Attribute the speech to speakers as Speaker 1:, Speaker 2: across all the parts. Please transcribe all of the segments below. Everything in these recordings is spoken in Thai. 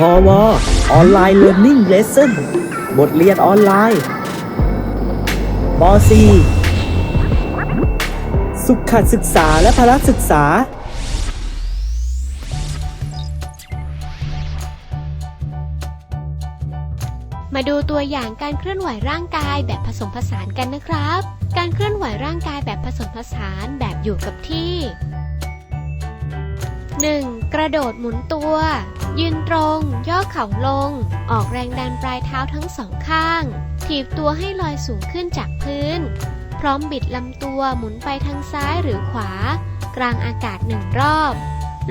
Speaker 1: พอวออนไลน์เรียน i ิ่งเลสเซ่นบทเรียนออนไลน์ป .4 สุขศึกษาและพละศึกษา
Speaker 2: มาดูตัวอย่างการเคลื่อนไหวร่างกายแบบผสมผสานกันนะครับ การเคลื่อนไหวร่างกายแบบผสมผสานแบบอยู่กับที่ 1. กระโดดหมุนตัว ยืนตรง ย่อเข่าลง ออกแรงดันปลายเท้าทั้งสองข้าง ถีบตัวให้ลอยสูงขึ้นจากพื้น พร้อมบิดลำตัวหมุนไปทางซ้ายหรือขวา กลางอากาศหนึ่งรอบ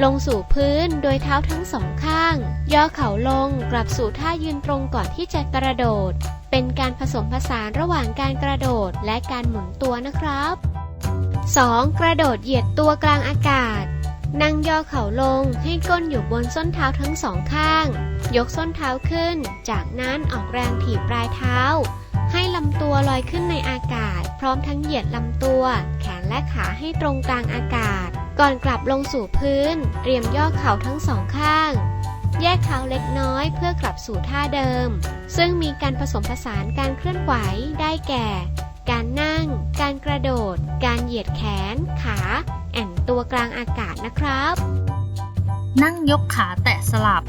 Speaker 2: ลงสู่พื้นโดยเท้าทั้งสองข้าง ย่อเข่าลงกลับสู่ท่ายืนตรงก่อนที่จะกระโดด เป็นการผสมผสานระหว่างการกระโดดและการหมุนตัวนะครับ 2. กระโดดเหยียดตัวกลางอากาศ นั่งย่อเข่าลงให้ก้นอยู่บนส้นเท้าทั้งสองข้าง ยกส้นเท้าขึ้น จากนั้นออกแรงถีบปลายเท้า ให้ลำตัวลอยขึ้นในอากาศ พร้อมทั้งเหยียดลำตัว แขนและขาให้ตรงกลางอากาศ ก่อนกลับลงสู่พื้น เตรียมย่อเข่าทั้งสองข้าง แยกเท้าเล็กน้อยเพื่อกลับสู่ท่าเดิม ซึ่งมีการผสมผสานการเคลื่อนไหวได้แก่ การนั่ง การกระโดด การเหยียดแขน ขา ตัวกลางอากาศนะครับ
Speaker 3: นั่งยกขาแตะสลับ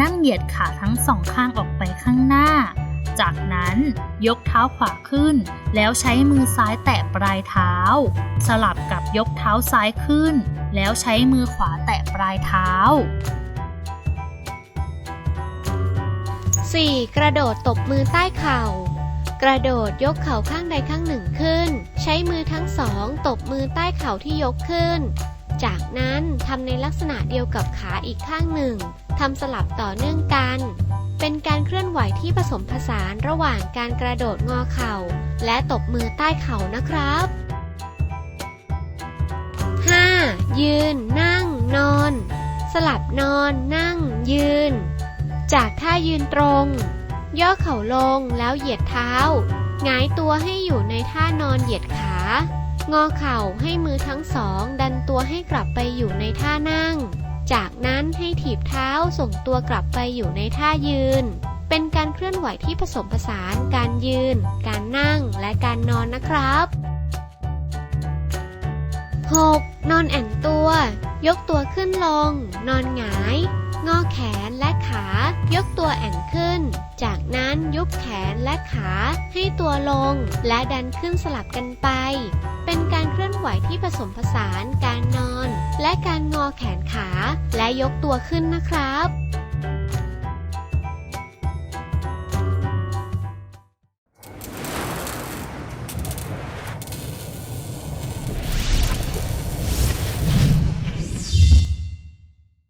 Speaker 3: นั่งเหยียดขาทั้งสองข้างออกไปข้างหน้า จากนั้นยกเท้าขวาขึ้น แล้วใช้มือซ้ายแตะปลายเท้า สลับกับยกเท้าซ้ายขึ้น แล้วใช้มือขวาแตะปลายเท้า
Speaker 2: 4. กระโดดตบมือใต้เข่า กระโดดยกเข่าข้างใดข้างหนึ่งขึ้น ใช้มือทั้งสองตบมือใต้เข่าที่ยกขึ้น จากนั้นทำในลักษณะเดียวกับขาอีกข้างหนึ่งทำสลับต่อเนื่องกัน เป็นการเคลื่อนไหวที่ผสมผสานระหว่างการกระโดดงอเข่า และตบมือใต้เข่านะครับ 5. ยืน นั่ง นอน สลับนอน นั่ง ยืน จากท่ายืนตรง ย่อเข่าลงแล้วเหยียดเท้า หงายตัวให้อยู่ในท่านอนเหยียดขา งอเข่าให้มือทั้งสอง ดันตัวให้กลับไปอยู่ในท่านั่ง จากนั้นให้ถีบเท้าส่งตัวกลับไปอยู่ในท่ายืน เป็นการเคลื่อนไหวที่ผสมผสาน การยืน การนั่ง และการนอนนะครับ 6. นอนแอ่นตัว ยกตัวขึ้นลง นอนหงาย งอแขนและขา ยกตัวแอ่งขึ้น จากนั้นยุบแขนและขาให้ตัวลง และดันขึ้นสลับกันไป เป็นการเคลื่อนไหวที่ผสมผสานการนอน และการงอแขนขาและยกตัวขึ้นนะครับ